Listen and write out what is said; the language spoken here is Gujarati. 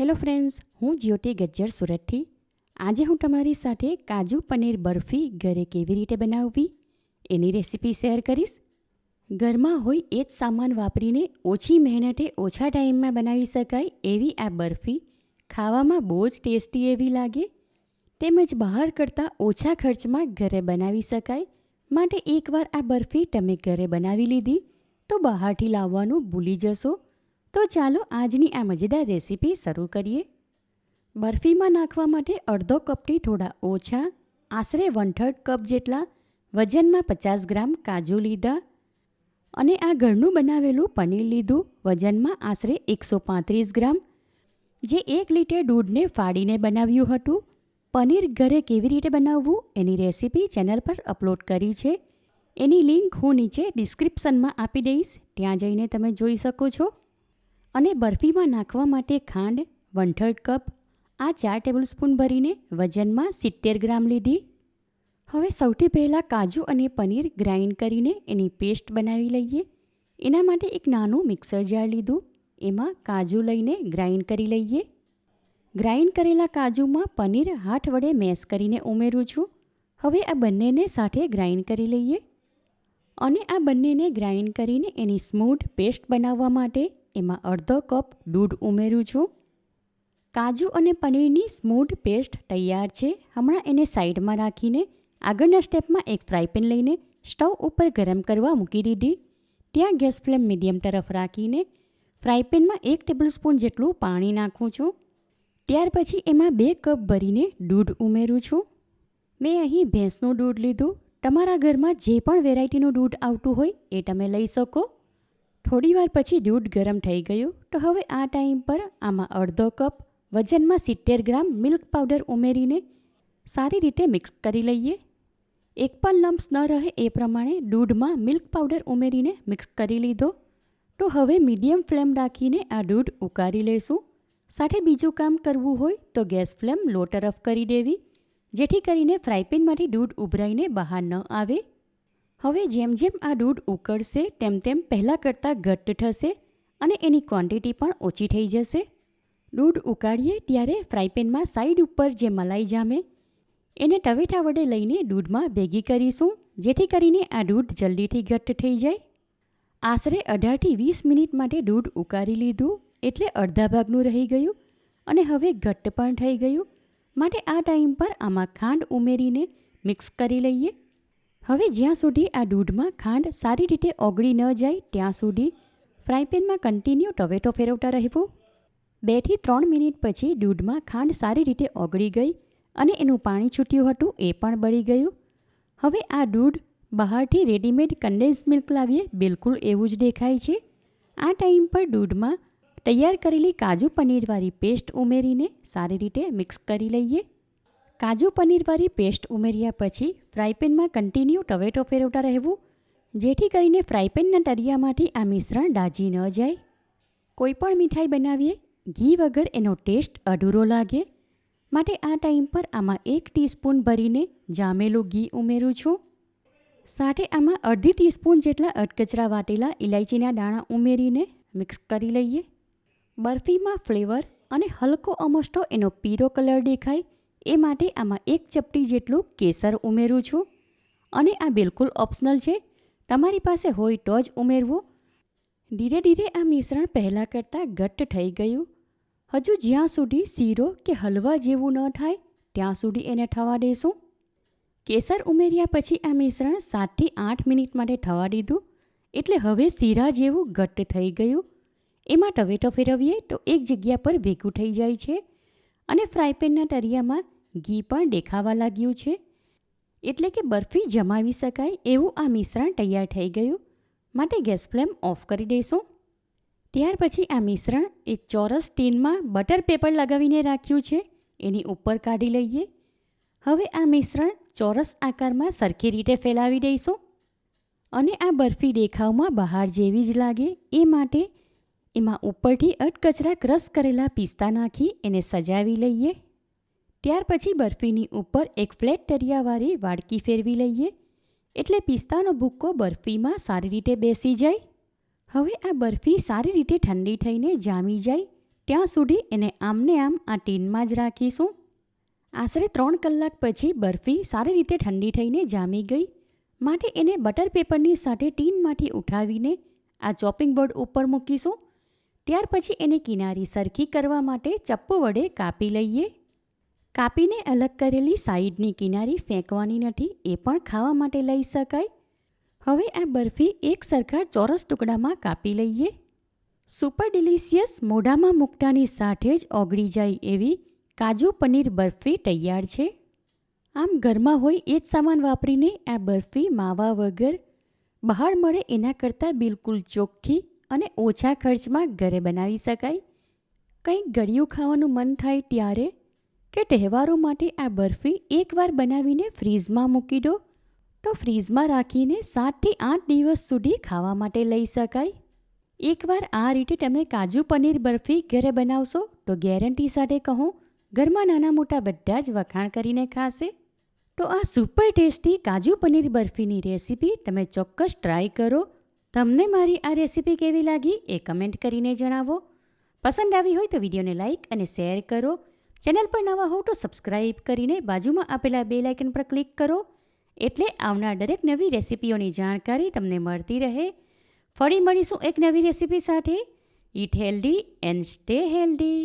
હેલો ફ્રેન્ડ્સ, હું જ્યોતિ ગજ્જર સુરતથી. આજે હું તમારી સાથે કાજુ પનીર બરફી ઘરે કેવી રીતે બનાવવી એની રેસીપી શેર કરીશ. ઘરમાં હોય એ જ સામાન વાપરીને ઓછી મહેનતે ઓછા ટાઈમમાં બનાવી શકાય એવી આ બરફી ખાવામાં બહુ જ ટેસ્ટી એવી લાગે. તેમજ બહાર કરતાં ઓછા ખર્ચમાં ઘરે બનાવી શકાય. માટે એકવાર આ બરફી તમે ઘરે બનાવી લીધી તો બહારથી લાવવાનું ભૂલી જશો. તો ચાલો આજની આ મજેદાર રેસીપી શરૂ કરીએ. બરફીમાં નાખવા માટે અડધો કપથી થોડા ઓછા આશરે વન થર્ડ કપ જેટલા વજનમાં પચાસ ગ્રામ કાજુ લીધા અને આ ઘરનું બનાવેલું પનીર લીધું. વજનમાં આશરે એકસો પાંત્રીસ ગ્રામ જે એક લીટર દૂધને ફાડીને બનાવ્યું હતું. પનીર ઘરે કેવી રીતે બનાવવું એની રેસીપી ચેનલ પર અપલોડ કરી છે. એની લિંક હું નીચે ડિસ્ક્રિપ્શનમાં આપી દઈશ. ત્યાં જઈને તમે જોઈ શકો છો. અને બરફીમાં નાખવા માટે ખાંડ વન થર્ડ કપ, આ ચાર ટેબલ સ્પૂન ભરીને વજનમાં સિત્તેર ગ્રામ લીધી. હવે સૌથી પહેલાં કાજુ અને પનીર ગ્રાઇન્ડ કરીને એની પેસ્ટ બનાવી લઈએ. એના માટે એક નાનું મિક્સર જાર લીધું. એમાં કાજુ લઈને ગ્રાઇન્ડ કરી લઈએ. ગ્રાઇન્ડ કરેલા કાજુમાં પનીર હાથ વડે મેશ કરીને ઉમેરું છું. હવે આ બંનેને સાથે ગ્રાઇન્ડ કરી લઈએ. અને આ બંનેને ગ્રાઇન્ડ કરીને એની સ્મૂથ પેસ્ટ બનાવવા માટે એમાં અડધો કપ દૂધ ઉમેરું છું. કાજુ અને પનીરની સ્મૂથ પેસ્ટ તૈયાર છે. હમણાં એને સાઈડમાં રાખીને આગળના સ્ટેપમાં એક ફ્રાયપેન લઈને સ્ટવ ઉપર ગરમ કરવા મૂકી દીધી. ત્યાં ગેસ ફ્લેમ મીડિયમ તરફ રાખીને ફ્રાયપેનમાં એક ટેબલ સ્પૂન જેટલું પાણી નાખું છું. ત્યાર પછી એમાં બે કપ ભરીને દૂધ ઉમેરું છું. મેં અહીં ભેંસનું દૂધ લીધું. તમારા ઘરમાં જે પણ વેરાયટીનું દૂધ આવતું હોય એ તમે લઈ શકો. થોડીવાર પછી દૂધ ગરમ થઈ ગયું, તો હવે આ ટાઈમ પર આમાં અડધો કપ વજનમાં સિત્તેર ગ્રામ મિલ્ક પાવડર ઉમેરીને સારી રીતે મિક્સ કરી લઈએ. એક પણ લમ્પ્સ ન રહે એ પ્રમાણે દૂધમાં મિલ્ક પાવડર ઉમેરીને મિક્સ કરી લીધો. તો હવે મીડિયમ ફ્લેમ રાખીને આ દૂધ ઉકાળી લેશું. સાથે બીજું કામ કરવું હોય તો ગેસ ફ્લેમ લો તરફ કરી દેવી, જેથી કરીને ફ્રાયપેનમાંથી દૂધ ઉભરાઈને બહાર ન આવે. હવે જેમ જેમ આ દૂધ ઉકળશે, તેમ તેમ પહેલાં કરતાં ઘટ્ટ થશે અને એની ક્વોન્ટિટી પણ ઓછી થઈ જશે. દૂધ ઉકાળીએ ત્યારે ફ્રાયપેનમાં સાઈડ ઉપર જે મલાઈ જામે, એને ટવેઠા વડે લઈને દૂધમાં ભેગી કરીશું, જેથી કરીને આ દૂધ જલ્દીથી ઘટ્ટ થઈ જાય. આશરે અઢારથી વીસ મિનિટ માટે દૂધ ઉકાળી લીધું, એટલે અડધા ભાગનું રહી ગયું અને હવે ઘટ્ટ પણ થઈ ગયું. માટે આ ટાઈમ પર આમાં ખાંડ ઉમેરીને મિક્સ કરી લઈએ. હવે જ્યાં સુધી આ દૂધમાં ખાંડ સારી રીતે ઓગળી ન જાય, ત્યાં સુધી ફ્રાયપેનમાં કન્ટિન્યુ ટવેટો ફેરવતા રહેવું. બેથી ત્રણ મિનિટ પછી દૂધમાં ખાંડ સારી રીતે ઓગળી ગઈ અને એનું પાણી છૂટ્યું હતું, એ પણ બળી ગયું. હવે આ દૂધ બહારથી રેડીમેડ કન્ડેન્સ મિલ્ક લાવીએ, બિલકુલ એવું જ દેખાય છે. આ ટાઈમ પર દૂધમાં તૈયાર કરેલી કાજુ પનીરવાળી પેસ્ટ ઉમેરીને સારી રીતે મિક્સ કરી લઈએ. કાજુ પનીરવાળી પેસ્ટ ઉમેર્યા પછી ફ્રાયપેનમાં કન્ટિન્યુ ટવેટો ફેરવતા રહેવું, જેથી કરીને ફ્રાયપેનના તરિયામાંથી આ મિશ્રણ દાજી ન જાય. કોઈ પણ મીઠાઈ બનાવીએ, ઘી વગર એનો ટેસ્ટ અધૂરો લાગે. માટે આ ટાઈમ પર આમાં એક ટીસ્પૂન ભરીને જામેલું ઘી ઉમેરું છું. સાથે આમાં અડધી ટીસ્પૂન જેટલા અટકચરા વાટેલા ઇલાયચીના દાણા ઉમેરીને મિક્સ કરી લઈએ. બરફીમાં ફ્લેવર અને હલકો અમસ્ટો એનો પીરો કલર દેખાય. એ માટે આમાં એક ચપટી જેટલું કેસર ઉમેરું છું. અને આ બિલકુલ ઓપ્શનલ છે. તમારી પાસે હોય તો જ ઉમેરવું. ધીરે ધીરે આ મિશ્રણ પહેલાં કરતાં ઘટ્ટ થઈ ગયું. હજુ જ્યાં સુધી શીરો કે હલવા જેવું ન થાય, ત્યાં સુધી એને થવા દેશું. કેસર ઉમેર્યા પછી આ મિશ્રણ સાતથી આઠ મિનિટ માટે થવા દીધું. એટલે હવે શીરા જેવું ઘટ્ટ થઈ ગયું. એમાં ટવેટો ફેરવીએ તો એક જગ્યા પર ભેગું થઈ જાય છે. અને ફ્રાયપેનના તરિયામાં ઘી પણ દેખાવા લાગ્યું છે. એટલે કે બરફી જમાવી શકાય એવું આ મિશ્રણ તૈયાર થઈ ગયું. માટે ગેસ ફ્લેમ ઓફ કરી દઈશું. ત્યાર પછી આ મિશ્રણ એક ચોરસ ટીનમાં બટર પેપર લગાવીને રાખ્યું છે. એની ઉપર કાઢી લઈએ. હવે આ મિશ્રણ ચોરસ આકારમાં સરખી રીતે ફેલાવી દઈશું. અને આ બરફી દેખાવમાં બહાર જેવી જ લાગે એ માટે એમાં ઉપરથી અટકચરા ક્રશ કરેલા પિસ્તા નાખી એને સજાવી લઈએ. ત્યાર પછી બરફીની ઉપર એક ફ્લેટ તરિયાવાળી વાડકી ફેરવી લઈએ, એટલે પિસ્તાનો ભૂક્કો બરફીમાં સારી રીતે બેસી જાય. હવે આ બરફી સારી રીતે ઠંડી થઈને જામી જાય, ત્યાં સુધી એને આમને આમ આ ટીનમાં જ રાખીશું. આશરે ત્રણ કલાક પછી બરફી સારી રીતે ઠંડી થઈને જામી ગઈ, માટે એને બટર પેપરની સાથે ટીનમાંથી ઉઠાવીને આ ચોપિંગ બોર્ડ ઉપર મૂકીશું. ત્યાર પછી એની કિનારી સરખી કરવા માટે ચપ્પુ વડે કાપી લઈએ. કાપીને અલગ કરેલી સાઈડની કિનારી ફેંકવાની નથી, એ પણ ખાવા માટે લઈ શકાય. હવે આ બરફી એક સરખા ચોરસ ટુકડામાં કાપી લઈએ. સુપર ડિલિશિયસ મોઢામાં મૂકતાની સાથે જ ઓગળી જાય એવી કાજુ પનીર બરફી તૈયાર છે. આમ ઘરમાં હોય એ જ સામાન વાપરીને આ બરફી માવા વગર બહાર મળે એના કરતાં બિલકુલ ચોખ્ખી અને ઓછા ખર્ચમાં ઘરે બનાવી શકાય. કંઈક ગળ્યું ખાવાનું મન થાય ત્યારે કે તહેવારો માટે આ બરફી એકવાર બનાવીને ફ્રીઝમાં મૂકી દો, તો ફ્રીઝમાં રાખીને સાતથી આઠ દિવસ સુધી ખાવા માટે લઈ શકાય. એકવાર આ રીતે તમે કાજુ પનીર બરફી ઘરે બનાવશો, તો ગેરંટી સાથે કહું, ઘરમાં નાના મોટા બધા જ વખાણ કરીને ખાશે. તો આ સુપર ટેસ્ટી કાજુ પનીર બરફીની રેસીપી તમે ચોક્કસ ટ્રાય કરો. તમને મારી આ રેસીપી કેવી લાગી એ કમેન્ટ કરીને જણાવો. પસંદ આવી હોય તો વિડીયોને લાઇક અને શેર કરો. ચેનલ પર નવા હો તો સબસ્ક્રાઇબ કરીને બાજુમાં આપેલા બે લાઇકન પર ક્લિક કરો. એટલે આવનાર દરેક નવી રેસીપીઓની જાણકારી તમને મળતી રહે. ફરી મળીશું એક નવી રેસીપી સાથે. Eat healthy and stay healthy.